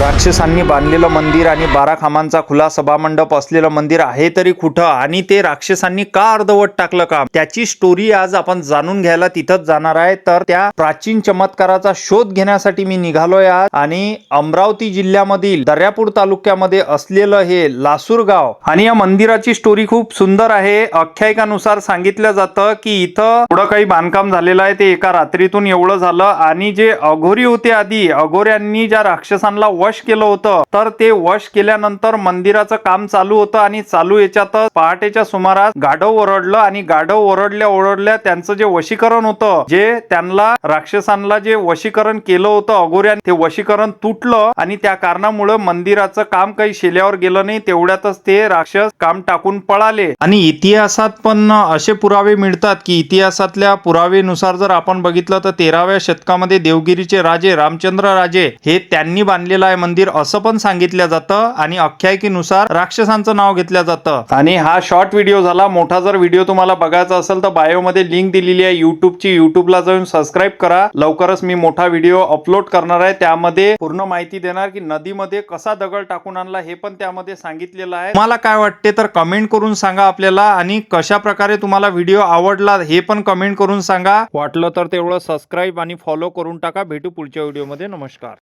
राक्षसांनी बांधलेलं मंदिर आणि बारा खांबांचा खुला सभामंडप असलेलं मंदिर आहे तरी कुठं? आणि ते राक्षसांनी का अर्धवट टाकलं का त्याची स्टोरी आज आपण जाणून घ्यायला तिथंच जाणार आहे. तर त्या प्राचीन चमत्काराचा शोध घेण्यासाठी मी निघालोय आज. आणि अमरावती जिल्ह्यामधील दर्यापूर तालुक्यामध्ये असलेलं हे लासूर गाव. आणि या मंदिराची स्टोरी खूप सुंदर आहे. आख्यायिकानुसार सांगितलं जातं की इथं थोडं काही बांधकाम झालेलं आहे. ते एका रात्रीतून एवढं झालं. आणि जे अघोरी होते आधी अघोऱ्यांनी ज्या राक्षसांना वॉश केलं होतं. तर ते वश केल्यानंतर मंदिराचं काम चालू होतं आणि चालू याच्यातच पहाटेच्या सुमारास गाढव ओरडलं आणि गाढव ओरडल्या ओरडल्या त्यांचं जे वशीकरण होतं जे त्यांना राक्षसांना जे वशीकरण केलं होतं अगोऱ्या ते वशीकरण तुटलं आणि त्या कारणामुळे मंदिराचं काम काही शेल्यावर गेलं नाही तेवढ्यातच ते राक्षस काम टाकून पळाले. आणि इतिहासात पण असे पुरावे मिळतात की इतिहासातल्या पुरावेनुसार जर आपण बघितलं तर तेराव्या शतकामध्ये देवगिरीचे राजे रामचंद्र राजे हे त्यांनी बांधलेलं आहे. मंदिर असं पण सांगितलं जातं आणि अख्यायिकेनुसार राक्षसांचं नाव घेतलं जातं. आणि हा शॉर्ट व्हिडिओ झाला. मोठा जर व्हिडिओ तुम्हाला बघायचा असेल तर बायोमध्ये लिंक दिलेली आहे. युट्यूबची युट्यूबला जाऊन सबस्क्राईब करा. लवकरच मी मोठा व्हिडिओ अपलोड करणार आहे. त्यामध्ये पूर्ण माहिती देणार की नदीमध्ये कसा दगड टाकून आणला हे पण त्यामध्ये सांगितलेलं आहे. तुम्हाला काय वाटते तर कमेंट करून सांगा आपल्याला आणि कशा प्रकारे तुम्हाला व्हिडिओ आवडला हे पण कमेंट करून सांगा. वाटलं तर तेवढं सबस्क्राईब आणि फॉलो करून टाका. भेटू पुढच्या व्हिडिओमध्ये नमस्कार.